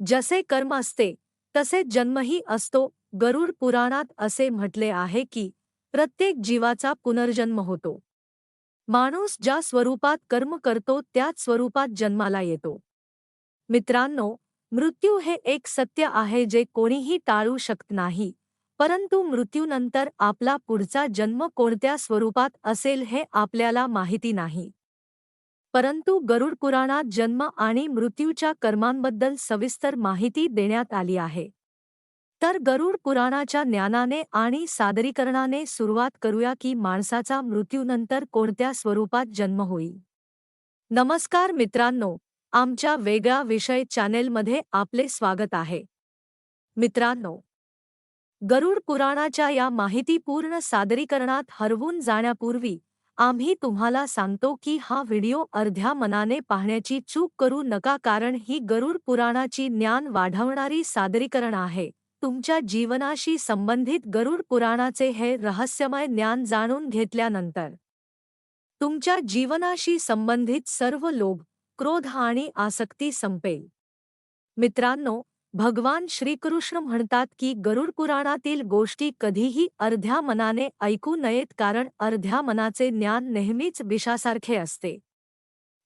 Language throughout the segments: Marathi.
जसे कर्म असते तसे जन्मही असतो. गरुड पुराणात असे म्हटले आहे की प्रत्येक जीवाचा पुनर्जन्म होतो. माणूस ज्या स्वरूपात कर्म करतो त्याच स्वरूपात जन्माला येतो. मित्रांनो मृत्यू हे एक सत्य आहे जे कोणीही टाळू शकत नाही परंतु मृत्यूनंतर आपला पुढचा जन्म कोणत्या स्वरूपात असेल हे आपल्याला माहिती नाही. परंतु गरुड पुराणात जन्म आणि मृत्यूच्या कर्मांबद्दल सविस्तर माहिती देण्यात आली आहे. तर गरुड पुराणाच्या ज्ञानाने आणि सादरीकरणाने सुरुवात करूया की माणसाचा मृत्यूनंतर कोणत्या स्वरूपात जन्म होईल. नमस्कार मित्रांनो आमच्या वेगळा विषय चॅनेलमध्ये आपले स्वागत आहे. मित्रांनो गरुड पुराणाच्या या माहितीपूर्ण सादरीकरणात हरवून जाण्यापूर्वी आम्ही तुम्हाला सांगतो की हा व्हिडिओ अर्ध्या मनाने पाहण्याची चूक करू नका कारण ही गरुड पुराणाची ज्ञान वाढवणारी सादरीकरण आहे. तुमच्या जीवनाशी संबंधित गरुड पुराणाचे हे रहस्यमय ज्ञान जाणून घेतल्यानंतर तुमच्या जीवनाशी संबंधित सर्व लोभ क्रोध आणि आसक्ती संपेल. मित्रांनो भगवान श्रीकृष्ण म्हणतात की गरुड पुराणातील गोष्टी कधीही अर्ध्या मनाने ऐकू नयेत कारण अर्ध्या मनाचे ज्ञान नेहमीच विषासारखे असते.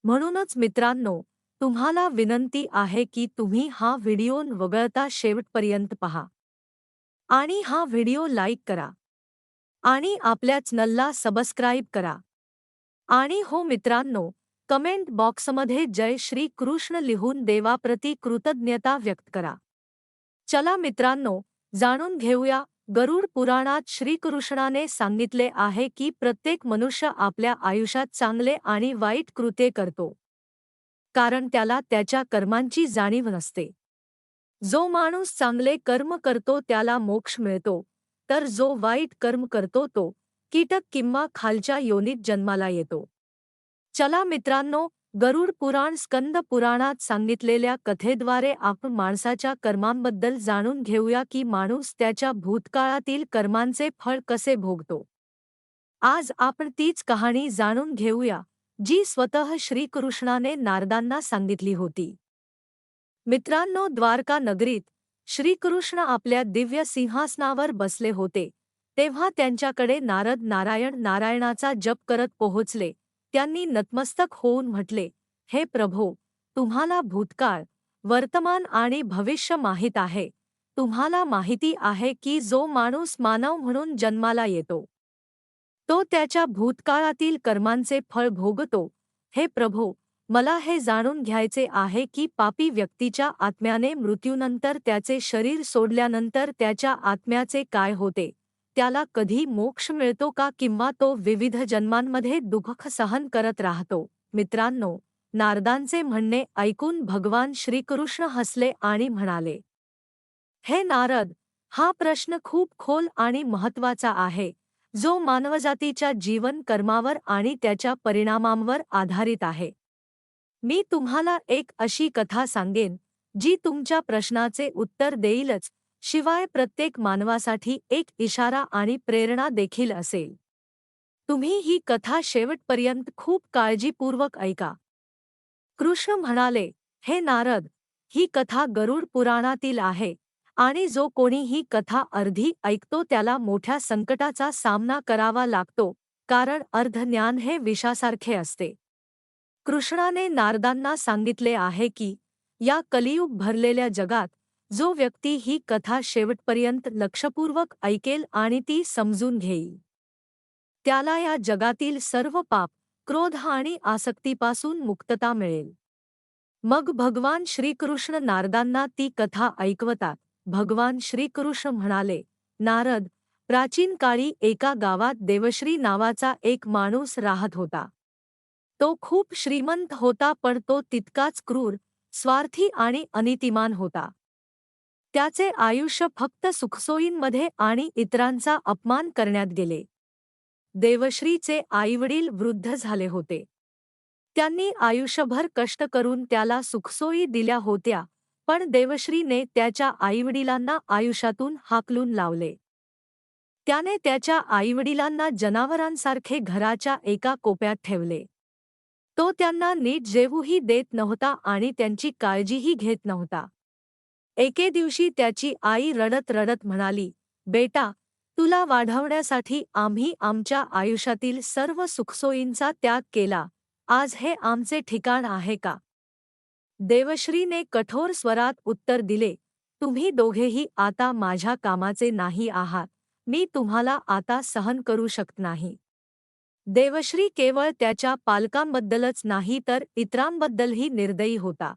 म्हणूनच मित्रांनो तुम्हाला विनंती आहे की तुम्ही हा व्हिडिओ वगळता शेवटपर्यंत पहा. आणि हा व्हिडिओ लाईक करा. आणि आपल्याच नल्ला सबस्क्राईब करा. आणि हो मित्रांनो कमेंट बॉक्समध्ये जय श्री कृष्ण लिहून देवाप्रती कृतज्ञता व्यक्त करा. चला मित्रांनो जाणून घेऊया गरुड पुराणात श्रीकृष्णाने सांगितले आहे की प्रत्येक मनुष्य आपल्या आयुष्यात चांगले आणि वाईट कृत्ये करतो. कारण त्याला त्याच्या कर्मांची जाणीव नसते. जो माणूस चांगले कर्म करतो त्याला मोक्ष मिळतो. तर जो वाईट कर्म करतो तो कीटक किंवा खालच्या योनीत जन्माला येतो. चला मित्रांनो गरुड पुराण स्कंद पुराणात सांगितलेल्या कथेद्वारे आपण माणसाच्या कर्मांबद्दल जाणून घेऊया की माणूस त्याच्या भूतकाळातील कर्मांचे फळ कसे भोगतो. आज आपण तीच कहाणी जाणून घेऊया जी स्वतः श्रीकृष्णाने नारदांना सांगितली होती. मित्रांनो द्वारका नगरीत श्रीकृष्ण आपल्या दिव्य सिंहासनावर बसले होते तेव्हा त्यांच्याकडे नारद नारायण नारायणाचा जप करत पोहोचले. त्यांनी नतमस्तक होऊन म्हटले हे प्रभो तुम्हाला भूतकाळ वर्तमान आणि भविष्य माहीत आहे. तुम्हाला माहिती आहे की जो माणूस मानव म्हणून जन्माला येतो तो त्याच्या भूतकाळातील कर्मांचे फळ भोगतो. हे प्रभो मला हे जाणून घ्यायचे आहे की पापी व्यक्तीच्या आत्म्याने मृत्यूनंतर त्याचे शरीर सोडल्यानंतर त्याच्या आत्म्याचे काय होते? त्याला कधी मोक्ष मिळतो का किंवा तो विविध जन्मांमध्ये दुःख सहन करत राहतो? मित्रांनो नारदांचे म्हणणे ऐकून भगवान श्रीकृष्ण हसले आणि म्हणाले हे नारद हा प्रश्न खूप खोल आणि महत्त्वाचा आहे जो मानवजातीच्या जीवन कर्मावर आणि त्याच्या परिणामांवर आधारित आहे. मी तुम्हाला एक अशी कथा सांगेन जी तुमच्या प्रश्नाचे उत्तर देईलच. शिवाय प्रत्येक मानवासाठी एक इशारा आणि प्रेरणा देखील असेल. तुम्ही ही कथा शेवटपर्यंत खूप काळजीपूर्वक ऐका. कृष्ण म्हणाले हे नारद ही कथा गरुड पुराणातील आहे आणि जो कोणी ही कथा अर्धी ऐकतो त्याला मोठ्या संकटाचा सामना करावा लागतो कारण अर्धज्ञान हे विषासारखे असते. कृष्णाने नारदांना सांगितले आहे की या कलियुग भरलेल्या जगात जो व्यक्ती ही कथा शेवटपर्यंत लक्षपूर्वक ऐकेल आणि ती समजून घेईल. त्याला या जगातील सर्व पाप क्रोध आणि आसक्तीपासून मुक्तता मिळेल. मग भगवान श्रीकृष्ण नारदांना ती कथा ऐकवतात. भगवान श्रीकृष्ण म्हणाले नारद प्राचीन काळी एका गावात देवश्री नावाचा एक माणूस राहत होता. तो खूप श्रीमंत होता पण तो तितकाच क्रूर स्वार्थी आणि अनितिमान होता. त्याचे आयुष्य फक्त सुखसोयींमध्ये आणि इतरांचा अपमान करण्यात गेले. देवश्रीचे आईवडील वृद्ध झाले होते. त्यांनी आयुष्यभर कष्ट करून त्याला सुखसोयी दिल्या होत्या पण देवश्रीने त्याच्या आईवडिलांना आयुष्यातून हाकलून लावले. त्याने त्याच्या आईवडिलांना जनावरांसारखे घराच्या एका कोप्यात ठेवले. तो त्यांना नीट जेवूही देत नव्हता आणि त्यांची काळजीही घेत नव्हता. एके दिवशी त्याची आई रडत रडत म्हणाली बेटा तुला वाढवण्यासाठी आम्ही आमच्या आयुष्यातील सर्व सुखसोयींचा त्याग केला. आज हे आमचे ठिकाण आहे का? देवश्रीने कठोर स्वरात उत्तर दिले तुम्ही दोघेही आता माझ्या कामाचे नाही आहात. मी तुम्हाला आता सहन करू शकत नाही. देवश्री केवळ त्याच्या पालकांबद्दलच नाही तर इतरांबद्दलही निर्दयी होता.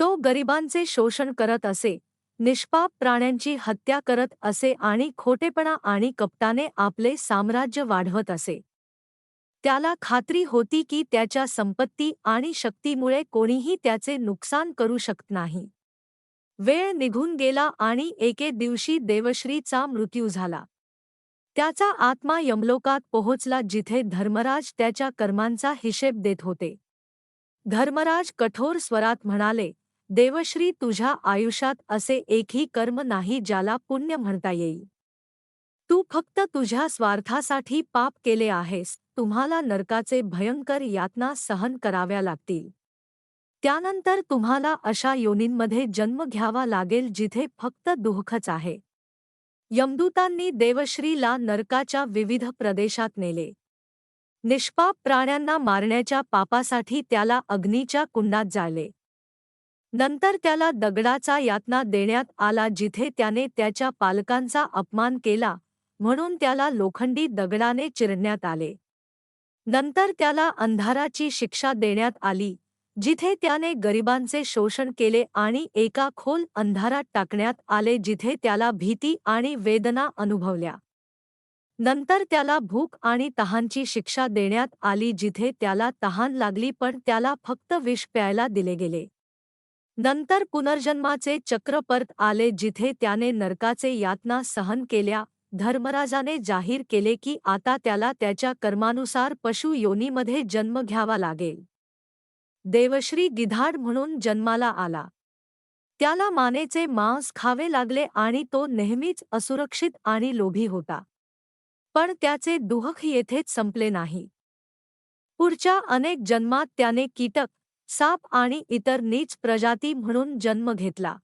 तो गरिबांचे शोषण करत असे, निष्पाप प्राण्यांची हत्या करत असे आणि खोटेपणा आणि कपटाने आपले साम्राज्य वाढवत असे. त्याला खात्री होती की त्याच्या संपत्ती आणि शक्तीमुळे कोणीही त्याचे नुकसान करू शकत नाही. वेळ निघून गेला आणि एके दिवशी देवश्रीचा मृत्यू झाला. त्याचा आत्मा यमलोकात पोहोचला जिथे धर्मराज त्याच्या कर्मांचा हिशेब देत होते. धर्मराज कठोर स्वरात म्हणाले देवश्री तुझ्या आयुष्यात असे एकही कर्म नाही ज्याला पुण्य म्हणता येईल. तू फक्त तुझ्या स्वार्थासाठी पाप केले आहेस तुम्हाला नरकाचे भयंकर यातना सहन कराव्या लागतील. त्यानंतर तुम्हाला अशा योनींमध्ये जन्म घ्यावा लागेल जिथे फक्त दुःखच आहे. यमदूतांनी देवश्रीला नरकाच्या विविध प्रदेशात नेले. निष्पाप प्राण्यांना मारण्याच्या पापासाठी त्याला अग्नीच्या कुंडात जाळले नंतर त्याला दगडाचा यातना देण्यात आला जिथे त्याने त्याच्या पालकांचा अपमान केला म्हणून त्याला लोखंडी दगडाने चिरण्यात आले. नंतर त्याला अंधाराची शिक्षा देण्यात आली जिथे त्याने गरिबांचे शोषण केले आणि एका खोल अंधारात टाकण्यात आले जिथे त्याला भीती आणि वेदना अनुभवल्या. नंतर त्याला भूक आणि तहानची शिक्षा देण्यात आली जिथे त्याला तहान लागली पण त्याला फक्त विष प्यायला दिले गेले. नंतर पुनर्जन्माचे चक्र परत आले जिथे त्याने नरकाचे यातना सहन केल्या. धर्मराजाने जाहीर केले की आता त्याला त्याच्या कर्मानुसार पशु योनीमध्ये जन्म घ्यावा लागेल. देवश्री गिधाड म्हणून जन्माला आला. त्याला मानेचे मांस खावे लागले आणि तो नेहमीच असुरक्षित आणि लोभी होता. पण त्याचे दुहक येथेच संपले नाही. पुढच्या अनेक जन्मात त्याने कीटक साप आणि इतर नीच प्रजाती म्हणून जन्म घेतला.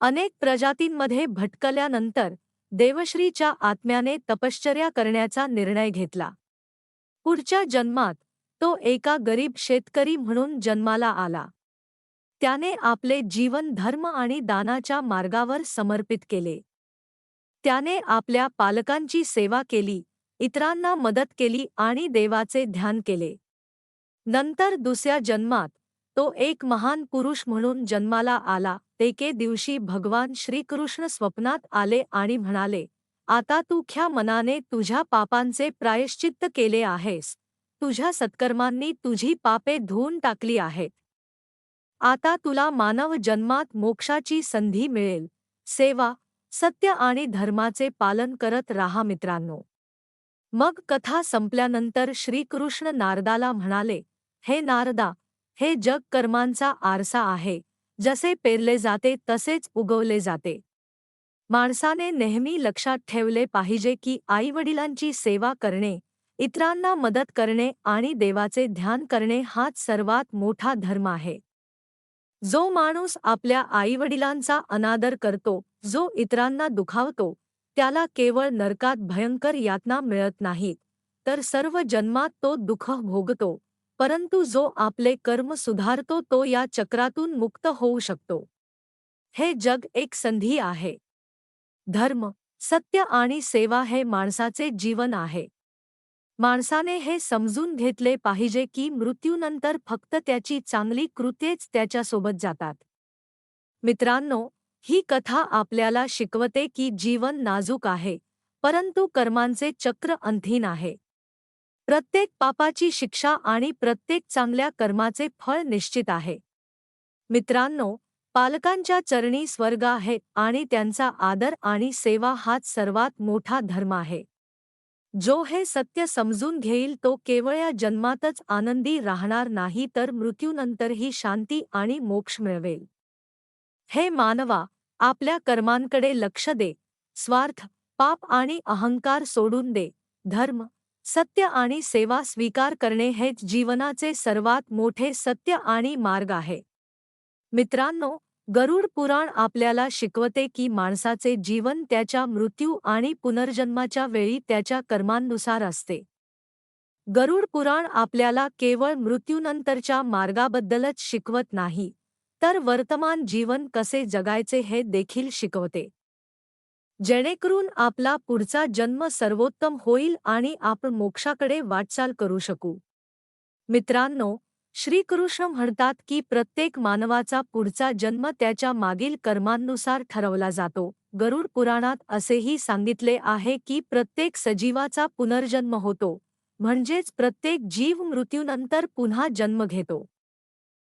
अनेक प्रजातींमध्ये भटकल्यानंतर देवश्रीच्या आत्म्याने तपश्चर्या करण्याचा निर्णय घेतला. पुढच्या जन्मात तो एका गरीब शेतकरी म्हणून जन्माला आला. त्याने आपले जीवन धर्म आणि दानाच्या मार्गावर समर्पित केले. त्याने आपल्या पालकांची सेवा केली इतरांना मदत केली आणि देवाचे ध्यान केले. नंतर दुसऱ्या जन्मात तो एक महान पुरुष म्हणून जन्माला आला. एके दिवशी भगवान श्रीकृष्ण स्वप्नात आले आणि म्हणाले आता तू ख्या मनाने तुझ्या पापांचे प्रायश्चित्त केले आहेस. तुझ्या सत्कर्मांनी तुझी पापे धुवून टाकली आहेत. आता तुला मानव जन्मात मोक्षाची संधी मिळेल. सेवा सत्य आणि धर्माचे पालन करत राहा मित्रांनो. मग कथा संपल्यानंतर श्रीकृष्ण नारदाला म्हणाले हे नारदा हे जग कर्मांचा आरसा आहे. जसे पेरले जाते तसेच उगवले जाते. माणसाने नेहमी लक्षात ठेवले पाहिजे की आईवडिलांची सेवा करणे इतरांना मदत करणे आणि देवाचे ध्यान करणे हाच सर्वात मोठा धर्म आहे. जो माणूस आपल्या आईवडिलांचा अनादर करतो जो इतरांना दुखावतो त्याला केवळ नरकात भयंकर यातना मिळत नाहीत तर सर्व जन्मात तो दुःख भोगतो. परंतु जो आपले कर्म सुधारतो तो या चक्रातून मुक्त होऊ शकतो. हे जग एक संधी आहे. धर्म सत्य आणि सेवा हे माणसाचे जीवन आहे. माणसाने हे समजून घेतले पाहिजे की मृत्यूनंतर फक्त त्याची चांगली कृत्येच त्याच्यासोबत जातात. मित्रांनो ही कथा आपल्याला शिकवते की जीवन नाजूक आहे परंतु कर्मांचे चक्र अंधीन आहे. प्रत्येक पापाची शिक्षा आणि प्रत्येक चांगल्या कर्माचे फळ निश्चित आहे. मित्रांनो पालकांच्या चरणी स्वर्ग आहे आणि त्यांचा आदर आणि सेवा हाच सर्वात मोठा धर्म आहे. जो हे सत्य समजून घेईल तो केवळ या जन्मातच आनंदी राहणार नाही तर मृत्यूनंतरही शांती आणि मोक्ष मिळवेल. हे मानवा आपल्या कर्मांकडे लक्ष दे स्वार्थ पाप आणि अहंकार सोडून दे धर्म सत्य आणि सेवा स्वीकार करणे हेच जीवनाचे सर्वात मोठे सत्य आणि मार्ग आहे. मित्रांनो गरुड पुराण आपल्याला शिकवते की माणसाचे जीवन त्याच्या मृत्यू आणि पुनर्जन्माच्या वेळी त्याच्या कर्मांनुसार असते. गरुड पुराण आपल्याला केवळ मृत्यूनंतरच्या मार्गाबद्दलच शिकवत नाही तर वर्तमान जीवन कसे जगायचे हे देखील शिकवते. जेणेकरून आपला पुढचा जन्म सर्वोत्तम होईल आणि आपण मोक्षाकडे वाटचाल करू शकू. मित्रांनो श्रीकृष्ण म्हणतात की प्रत्येक मानवाचा पुढचा जन्म त्याच्या मागील कर्मांनुसार ठरवला जातो. गरुड पुराणात असेही सांगितले आहे की प्रत्येक सजीवाचा पुनर्जन्म होतो म्हणजेच प्रत्येक जीव मृत्यूनंतर पुन्हा जन्म घेतो.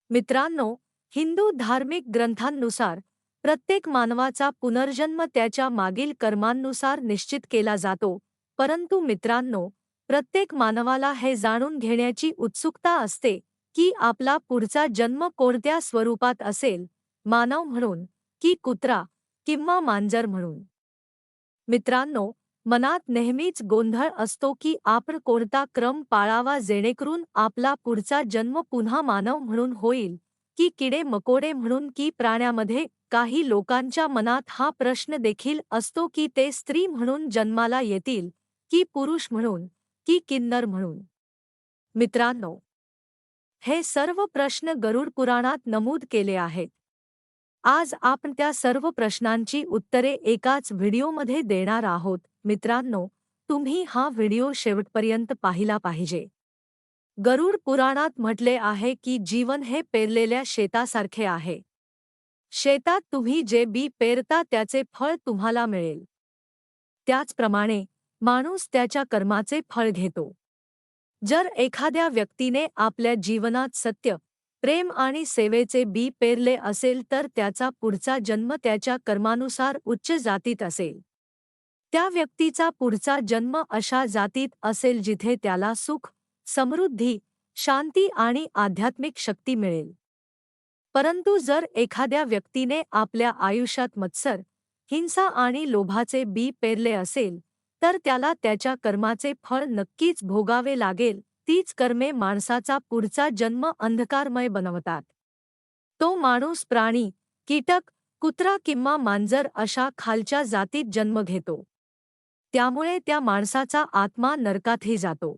मित्रांनो हिंदू धार्मिक ग्रंथांनुसार प्रत्येक मानवाचा पुनर्जन्म त्याच्या मागील कर्मांनुसार निश्चित केला जातो. परंतु मित्रांनो प्रत्येक मानवाला हे जाणून घेण्याची उत्सुकता असते की आपला पुढचा जन्म कोणत्या स्वरूपात असेल मानव म्हणून की कुत्रा किंवा मांजर म्हणून. मित्रांनो मनात नेहमीच गोंधळ असतो की आपण कोणता क्रम पाळावा जेणेकरून आपला पुढचा जन्म पुन्हा मानव म्हणून होईल की किडे मकोडे म्हणून की प्राण्यामध्ये काही लोकांच्या मनात हा प्रश्न देखील असतो की ते स्त्री म्हणून जन्माला येतील की पुरुष म्हणून की किन्नर म्हणून. मित्रांनो हे सर्व प्रश्न गरुड पुराणात नमूद केले आहेत. आज आपण त्या सर्व प्रश्नांची उत्तरे एकाच व्हिडिओमध्ये देणार आहोत. मित्रांनो तुम्ही हा व्हिडिओ शेवटपर्यंत पाहिला पाहिजे. गरुड पुराणात म्हटले आहे की जीवन हे पेरलेल्या शेतासारखे आहे. शेतात तुम्ही जे बी पेरता त्याचे फळ तुम्हाला मिळेल. त्याचप्रमाणे माणूस त्याच्या कर्माचे फळ घेतो. जर एखाद्या व्यक्तीने आपल्या जीवनात सत्य प्रेम आणि सेवेचे बी पेरले असेल तर त्याचा पुढचा जन्म त्याच्या कर्मानुसार उच्च जातीत असेल. त्या व्यक्तीचा पुढचा जन्म अशा जातीत असेल जिथे त्याला सुख समृद्धी शांती आणि आध्यात्मिक शक्ती मिळेल. परंतु जर एखाद्या व्यक्तीने आपल्या आयुष्यात मत्सर हिंसा आणि लोभाचे बी पेरले असेल तर त्याला त्याच्या कर्माचे फळ नक्कीच भोगावे लागेल तीच कर्मे माणसाचा पुढचा जन्म अंधकारमय बनवतात. तो माणूस प्राणी कीटक कुत्रा किंवा मांजर अशा खालच्या जातीत जन्म घेतो. त्यामुळे त्या माणसाचा आत्मा नरकातही जातो.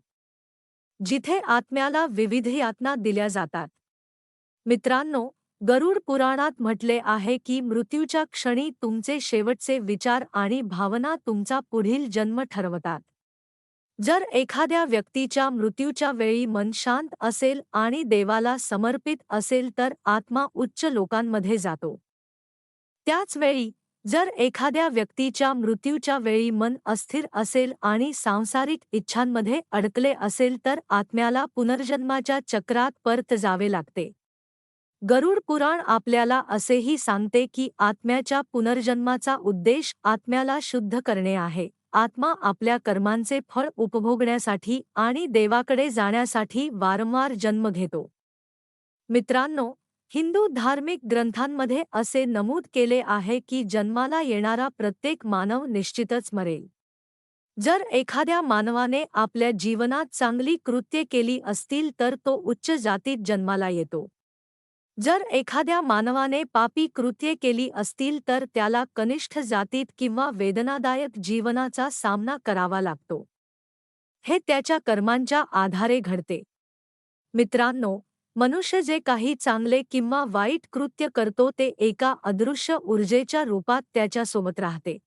जिथे आत्म्याला विविध यातना दिल्या जातात. मित्रांनो गरुड पुराणात म्हटले आहे की मृत्यूच्या क्षणी तुमचे शेवटचे विचार आणि भावना तुमचा पुढील जन्म ठरवतात. जर एखाद्या व्यक्तीच्या मृत्यूच्या वेळी मन शांत असेल आणि देवाला समर्पित असेल तर आत्मा उच्च लोकांमध्ये जातो. त्याच वेळी जर एखाद्या व्यक्तीच्या मृत्यूच्या वेळी मन अस्थिर असेल आणि सांसारिक इच्छांमध्ये अडकले असेल तर आत्म्याला पुनर्जन्माच्या चक्रात परत जावे लागते. गरुड पुराण आपल्याला असेही सांगते की आत्म्याच्या पुनर्जन्माचा उद्देश आत्म्याला शुद्ध करणे आहे. आत्मा आपल्या कर्मांचे फळ उपभोगण्यासाठी आणि देवाकडे जाण्यासाठी वारंवार जन्म घेतो. मित्रांनो, हिंदू धार्मिक ग्रंथांमध्ये असे नमूद केले आहे की जन्माला येणारा प्रत्येक मानव निश्चितच मरेल. जर एखाद्या मानवाने आपल्या जीवनात चांगली कृत्ये केली असतील तर तो उच्च जातीत जन्माला येतो. जर एखाद्या मानवाने पापी कृत्ये केली असतील तर त्याला कनिष्ठ जातीत किंवा वेदनादायक जीवनाचा सामना करावा लागतो. हे त्याच्या कर्मांच्या आधारे घडते. मित्रांनो मनुष्य जे काही चांगले किंवा वाईट कृत्य करतो ते एका अदृश्य ऊर्जेच्या रूपात त्याच्यासोबत राहते.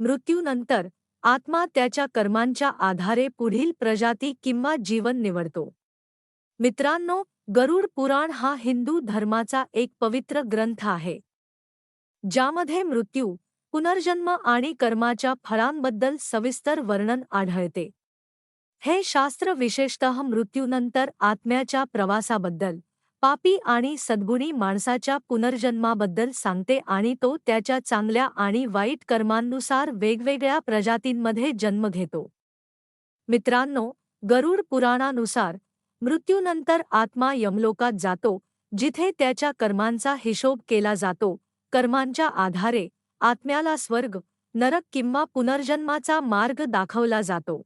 मृत्यूनंतर आत्मा त्याच्या कर्मांच्या आधारे पुढील प्रजाती किंवा जीवन निवडतो. मित्रांनो गरुड पुराण हा हिंदू धर्माचा एक पवित्र ग्रंथ आहे. ज्यामध्ये मृत्यू पुनर्जन्म आणि कर्माच्या फळांबद्दल सविस्तर वर्णन आढळते. हे शास्त्र विशेषतः मृत्यूनंतर आत्म्याच्या प्रवासाबद्दल पापी आणि सद्गुणी माणसाच्या पुनर्जन्माबद्दल सांगते आणि तो त्याच्या चांगल्या आणि वाईट कर्मांनुसार वेगवेगळ्या प्रजातींमध्ये जन्म घेतो. मित्रांनो गरुड पुराणानुसार मृत्यूनंतर आत्मा यमलोकात जातो जिथे त्याच्या कर्मांचा हिशोब केला जातो. कर्मांच्या आधारे आत्म्याला स्वर्ग नरक किंवा पुनर्जन्माचा मार्ग दाखवला जातो.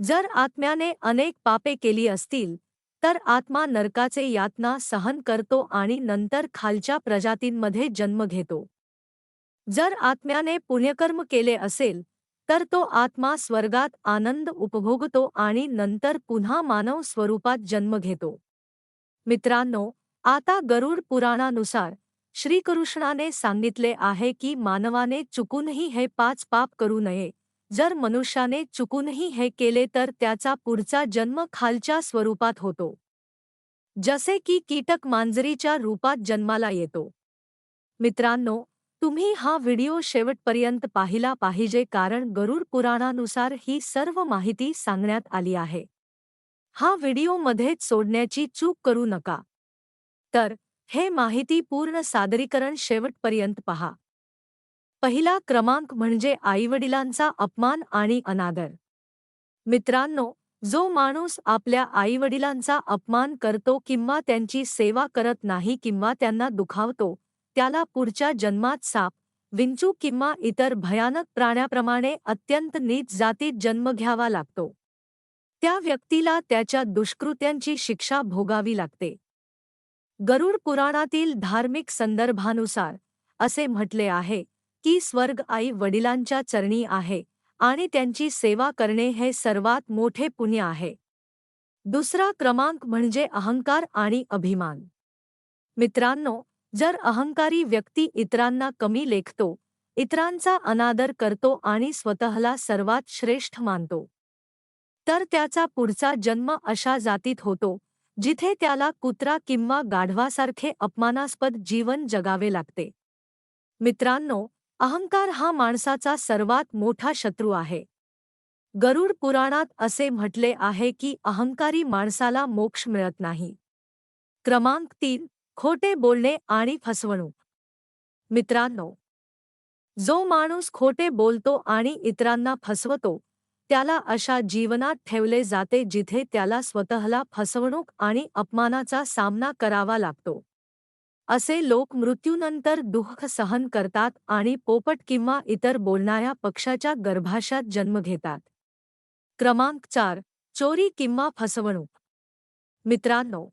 जर आत्म्याने अनेक पापे केली असतील तर आत्मा नरकाचे यातना सहन करतो आणि नंतर खालच्या प्रजातींमध्ये जन्म घेतो. जर आत्म्याने पुण्यकर्म केले असेल तर तो आत्मा स्वर्गात आनंद उपभोगतो आणि नंतर पुन्हा मानव स्वरूपात जन्म घेतो. मित्रांनो आता गरुड पुराणानुसार श्रीकृष्णाने सांगितले आहे की मानवाने चुकूनही हे पाच पाप करू नये. जर मनुष्याने चुकूनही हे केले तर त्याचा पुढचा जन्म खालच्या स्वरूपात होतो. जसे की कीटक मांजरीच्या रूपात जन्माला येतो. मित्रांनो तुम्ही हा व्हिडिओ शेवटपर्यंत पाहिला पाहिजे कारण गरुड पुराणानुसार ही सर्व माहिती सांगण्यात आली आहे. हा व्हिडिओमध्येच सोडण्याची चूक करू नका. तर हे माहिती पूर्ण सादरीकरण शेवटपर्यंत पहा. पहिला क्रमांक म्हणजे आईवडिलांचा अपमान आणि अनादर. मित्रांनो जो माणूस आपल्या आईवडिलांचा अपमान करतो किंवा त्यांची सेवा करत नाही किंवा त्यांना दुखावतो त्याला पुढच्या जन्मात साप विंचू किंवा इतर भयानक प्राण्याप्रमाणे अत्यंत नीच जातीत जन्म घ्यावा लागतो. त्या व्यक्तीला त्याच्या दुष्कृत्यांची शिक्षा भोगावी लागते. गरुड पुराणातील धार्मिक संदर्भानुसार असे म्हटले आहे की स्वर्ग आई वडिलांच्या चरणी आहे आणि त्यांची सेवा करणे हे सर्वात मोठे पुण्य आहे. दुसरा क्रमांक म्हणजे अहंकार आणि अभिमान. मित्रांनो जर अहंकारी व्यक्ती इतरांना कमी लेखतो इतरांचा अनादर करतो आणि स्वतःला सर्वात श्रेष्ठ मानतो तर त्याचा पुढचा जन्म अशा जातीत होतो जिथे त्याला कुत्रा किंवा गाढवासारखे अपमानास्पद जीवन जगावे लागते. मित्रांनो अहंकार हा माणसाचा सर्वात मोठा शत्रू आहे. गरुड पुराणात असे म्हटले आहे की अहंकारी माणसाला मोक्ष मिळत नाही. क्रमांक तीन खोटे बोलणे आणि फसवणूक. मित्रांनो जो माणूस खोटे बोलतो आणि इतरांना फसवतो त्याला अशा जीवनात ठेवले जाते जिथे त्याला स्वतःला फसवणूक आणि अपमानाचा सामना करावा लागतो. असे लोक मृत्यूनंतर दुःख सहन करतात आणि पोपट किंवा इतर बोलणाऱ्या पक्षाच्या गर्भाशात जन्म घेतात. क्रमांक चार चोरी किंवा फसवणूक. मित्रांनो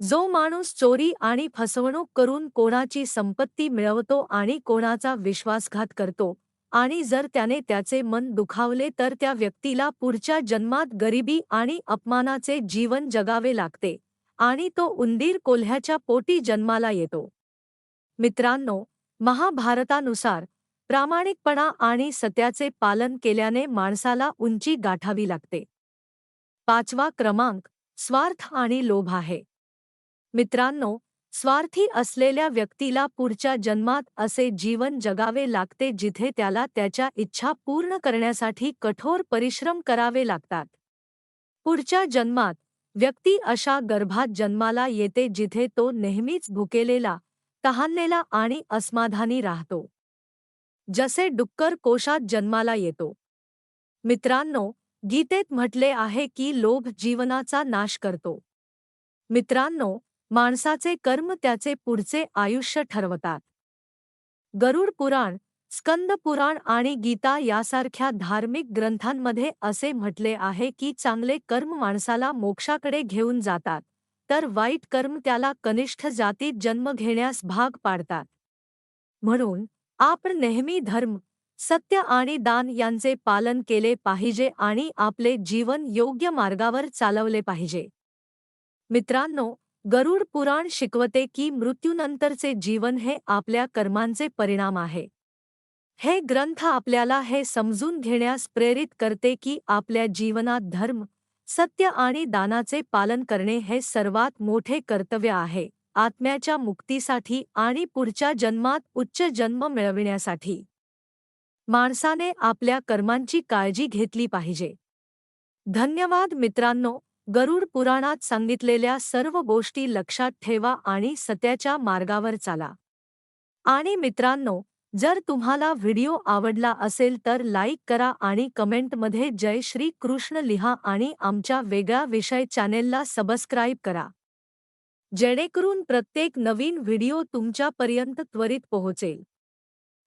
जो माणूस चोरी आणि फसवणूक करून कोणाची संपत्ती मिळवतो आणि कोणाचा विश्वासघात करतो आणि जर त्याने त्याचे मन दुखावले तर त्या व्यक्तीला पुढच्या जन्मात गरिबी आणि अपमानाचे जीवन जगावे लागते आणि तो उंदीर कोल्ह्याच्या पोटी जन्माला येतो. मित्रांनो महाभारतानुसार प्रामाणिकपणा आणि सत्याचे पालन केल्याने माणसाला उंची गाठावी लागते. पाचवा क्रमांक स्वार्थ आणि लोभ आहे. मित्रांनो स्वार्थी असलेल्या व्यक्तीला पुढच्या जन्मात असे जीवन जगावे लागते जिथे त्याला त्याच्या इच्छा पूर्ण करण्यासाठी कठोर परिश्रम करावे लागतात. पुढच्या जन्मात व्यक्ती अशा गर्भात जन्माला येते जिथे तो नेहमीच भुकेलेला तहानलेला आणि अस्माधानी राहतो. जसे डुक्कर कोशात जन्माला येतो. मित्रांनो गीतेत म्हटले आहे की लोभ जीवनाचा नाश करतो. मित्रांनो माणसाचे कर्म त्याचे पुढचे आयुष्य ठरवतात. गरुड पुराण स्कंद पुराण आणि गीता यासारख्या धार्मिक ग्रंथांमध्ये असे म्हटले आहे की चांगले कर्म माणसाला मोक्षाकडे घेऊन जातात तर वाईट कर्म त्याला कनिष्ठ जातीत जन्म घेण्यास भाग पाडतात. म्हणून आपण नेहमी धर्म सत्य आणि दान यांचे पालन केले पाहिजे आणि आपले जीवन योग्य मार्गावर चालवले पाहिजे. मित्रांनो गरुड पुराण शिकवते की मृत्यूनंतरचे जीवन हे आपल्या कर्मांचे परिणाम आहे. हे ग्रंथ आपल्याला हे समजून घेण्यास प्रेरित करते की आपल्या जीवनात धर्म सत्य आणि दानाचे पालन करणे हे सर्वात मोठे कर्तव्य आहे आत्म्याच्या मुक्तीसाठी आणि पुढच्या जन्मात उच्च जन्म मिळविण्यासाठी. माणसाने आपल्या कर्मांची काळजी घेतली पाहिजे. धन्यवाद मित्रांनो गरुड पुराणात सांगितलेल्या सर्व गोष्टी लक्षात ठेवा आणि सत्याच्या मार्गावर चाला. आणि मित्रांनो जर तुम्हाला व्हिडिओ आवडला असेल तर लाईक करा आणि कमेंटमध्ये जय श्री कृष्ण लिहा आणि आमच्या वेगळा विषय चॅनेलला सबस्क्राईब करा. जेणेकरून प्रत्येक नवीन व्हिडिओ तुमच्यापर्यंत त्वरित पोहोचेल.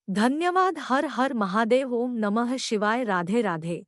धन्यवाद. हर हर महादेव. ओम नमः शिवाय. राधे राधे.